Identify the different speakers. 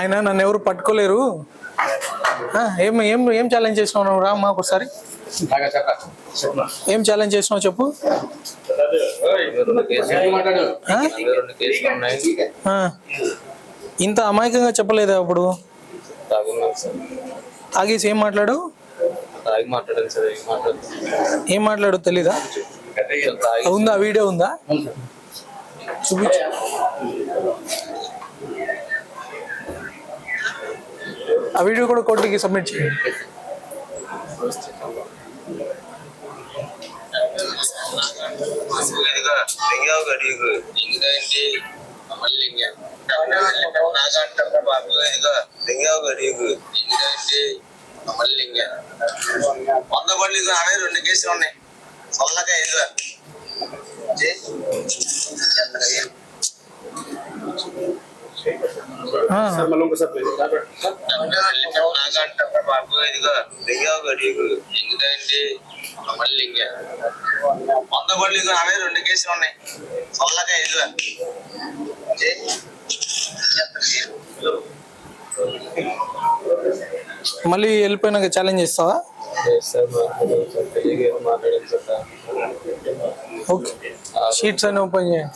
Speaker 1: ఆయన నన్ను ఎవరు పట్టుకోలేరు. ఏం ఏం ఏం ఛాలెంజ్ చేసినావు రా మాకు ఒకసారి? ఏం ఛాలెంజ్ చేసినావు చెప్పు? ఇంత అమాయకంగా చెప్పలేదా అప్పుడు? తాగేసి ఏం మాట్లాడు?
Speaker 2: ఏం
Speaker 1: మాట్లాడు తెలీదా? ఉందా? వీడియో ఉందా? చూపించు. ఆ వీడియో కూడా కోర్టుకి సబ్మిట్ చేయండి
Speaker 3: ఇదిగో లింగావు గడిగు లింగేంటి మళ్ళీ లింగ నాకంటారా బాబు ఇదిగో లింగావు గడిగు లింగేంటి మళ్ళీ లింగ వంద పళ్ళు ఇదిగో అరవై రెండు కేసులు ఉన్నాయి చల్లగా ఇదిగో జై.
Speaker 1: ఆ,
Speaker 3: నాకంటారా మళ్ళీ లింగ వంద రెండు కేసులు ఉన్నాయి చల్లగా ఇదిగో
Speaker 1: మళ్ళీ వెళ్ళిపోయినాక ఛాలెంజ్ చేస్తావా? ఓకే షీట్స్ అన్ని ఓపెన్ చేయండి